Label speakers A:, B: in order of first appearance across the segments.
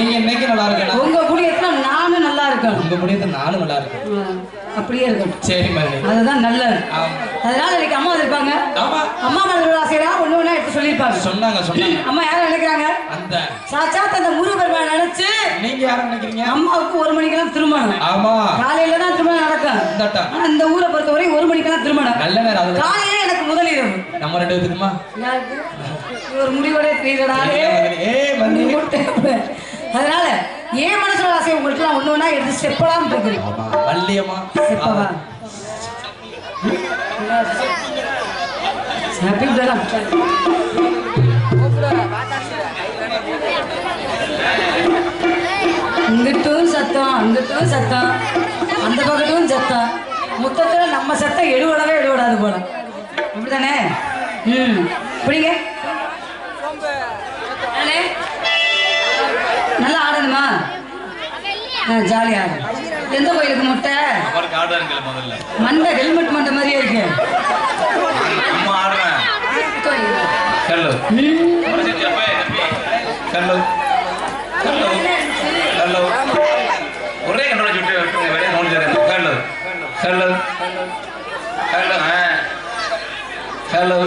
A: நீங்க
B: என்னைக்கு நல்லா இருக்கணும்?
A: உங்க குடியத்துல நானும் நல்லா இருக்கணும்.
B: உங்க முடியத்த நானும் நல்லா இருக்கேன்
A: ஆ, அப்படியே இருக்கணும்.
B: சரி மதனி
A: அதுதான் நல்லது. அதனால இன்னைக்கு அம்மா வந்திருப்பாங்க.
B: ஆமா.
A: அம்மா மனதில் ஆசையா ஒண்ணு ஒண்ணா எடுத்து சொல்லியிருப்பாங்க.
B: சொன்னாங்க சொன்னாங்க.
A: அம்மா யாரும் நினைக்கிறாங்க?
B: அந்த.
A: சாச்சாத் அந்த முருகர் நினைச்சு
B: நீங்க யார நினைக்கிறீங்க?
A: அம்மாவுக்கு ஒரு மணிக்கெல்லாம் திருமணம்.
B: ஆமா.
A: காலையில தான் திருமணம் நடக்கும். இந்த ஊரை பொறுத்தவரை ஒரு மணிக்கெல்லாம் திருமணம்.
B: நல்ல நேரம்
A: காலையில எனக்கு முதல் இரவு.
B: நம்ம ரெண்டு?
A: இது ஒரு முடிவோட தெரியலடா
B: ஏய் மதனி
A: அதனால ஏன் மனசுல ஆசை உங்களுக்கு எல்லாம் ஒண்ணு ஒண்ணா எடுத்து ஸ்டெப்பலாம் இருக்குது.
B: ஆமா வள்ளியம்மா.
A: ஸ்டெப்பவா ஹாப்பி தரம். இங்கிட்டும் சத்தம் அங்கிட்டும் சத்தம். அந்த பக்கட்டும் சத்தம். மொத்தத்துல நம்ம சத்தம் எடுபடவே எடுபடாது போல. அப்படிதானே ம். பிடிங்க அண்ணே, ஜாலியா. எந்த கோயிலுக்கு முட்டை? மண்டை ஹெல்மெட் மண்டை மாதிரியே இருக்கு.
C: ஒரே கண்டோட சுட்டு வேற நோண்டு கல்லு கல்லு கல்லு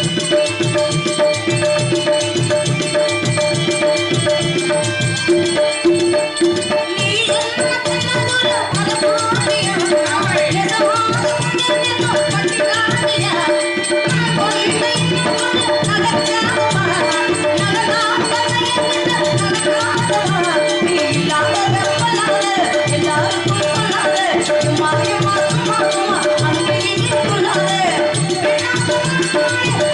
A: Thank you. Thank you.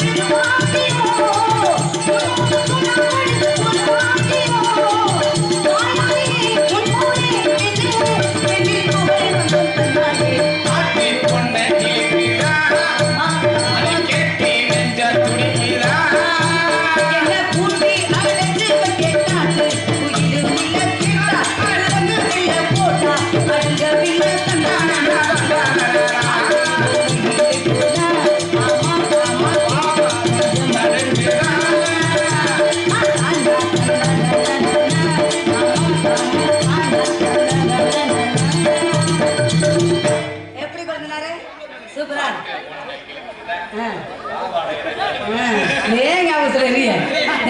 A: ஏன் ஞாபகத்தில் நீ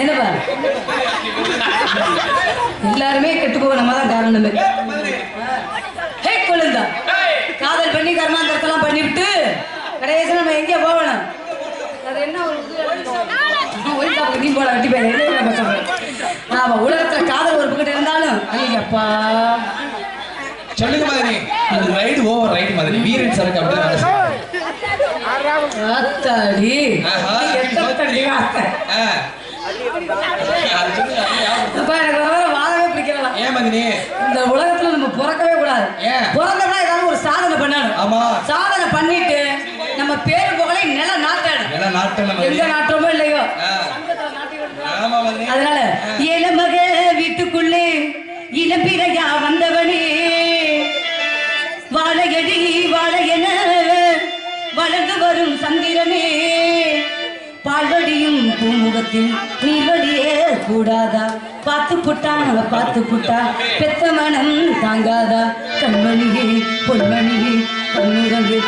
A: என்னப்பா? எல்லாருமே கெட்டு போக நம்ம தான் காரணமே ஹே கொழுந்தா. காதல் பண்ணி கர்மாந்தரத்தெல்லாம் பண்ணிவிட்டு கடைசி நம்ம எங்கே போகணும். அது என்ன ஒரு நீ போட வெட்டி போயிடுறேன் நாம உலகத்துல காதல் ஒரு பக்கத்து இருந்தாலும் ஐயப்பா.
B: சொல்லுங்க மாதிரி ரைடு ஓவர் ரைடு மாதிரி வீரன் சரக்கு அப்படி
A: ಅತ್ತಡಿ எத்தடி வாழவே இந்த உலகத்துல நம்ம பிறக்கவே கூடாது பிறந்தோம்னா ஏதாவது ஒரு சாதனை பண்ணணும்
B: ஆமா
A: சாதனை பண்ணிட்டு நம்ம பேரு புகழை நில
B: நாட்டணும் நில
A: நாட்டணும் நாட்டுறோமோ இல்லையோ அதனால ஏழை மகே எனக்கு நீவடியே கூடாதா? பார்த்து புட்டா அவ பார்த்து புட்டா? பெத்த மனம் தாங்காதா? கண்மணியே பொன்மணியே பொன்னுரங்கு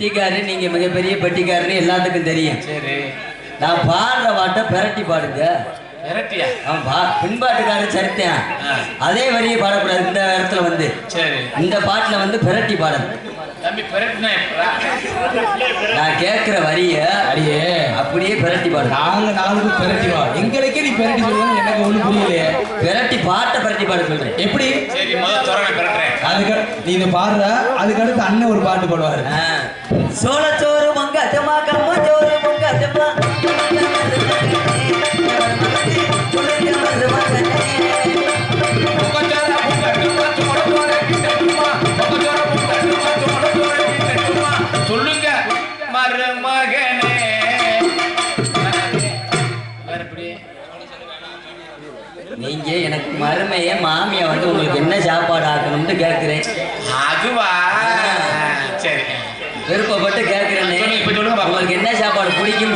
A: கெட்டிக்காரு
D: நீங்க மிகப்பெரிய பெட்டிக்காருன்னு எல்லாத்துக்கும் தெரியும்.
C: சரி.
D: நான் பாடுற பாட்டை பெரட்டி பாடுங்க.
C: விரட்டியா
D: அவன் பா பின்பாட்டுக்காரன் சரித்தேன். அதே வரியை பாடக்கூடாது இந்த இடத்துல வந்து.
C: சரி.
D: இந்த பாட்டுல வந்து பெரட்டி பாடணும்
C: தம்பி பெரட்டினா எப்படா?
D: நான் கேட்கிற வரிய
B: அடியே.
D: அப்படியே பெரட்டி பாடணும்
B: நாங்க நாளுக்கு பெரட்டி வா. எங்களுக்கே நீ பெரட்டி சொல்லுவாங்க எனக்கு ஒண்ணும் புரியலையே.
D: பெரட்டி பாட்டை பெரட்டி பாட சொல்றேன்.
B: எப்படி?
C: சரி முதல் துறவை பெரட்டுறேன்.
B: அதுக்கு நீ இதை பாடுற அதுக்கு அடுத்து அண்ணன் ஒரு பாட்டு பாடுவாரு.
D: ஆ. சோளச்சோறு மங்காச்சமா கம்மச்சோறு மங்காச்சமா.
C: சொல்லுங்க மருமகனே
D: நீங்க எனக்கு மருமைய மாமியா வந்து உங்களுக்கு என்ன சாப்பாடு ஆக்கணும்னு கேட்கிறேன்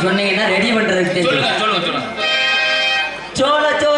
D: சொன்னீங்கன்னா ரெடி பண்றதுக்கு தெரியும். சோளச்சோறு மங்காட்டு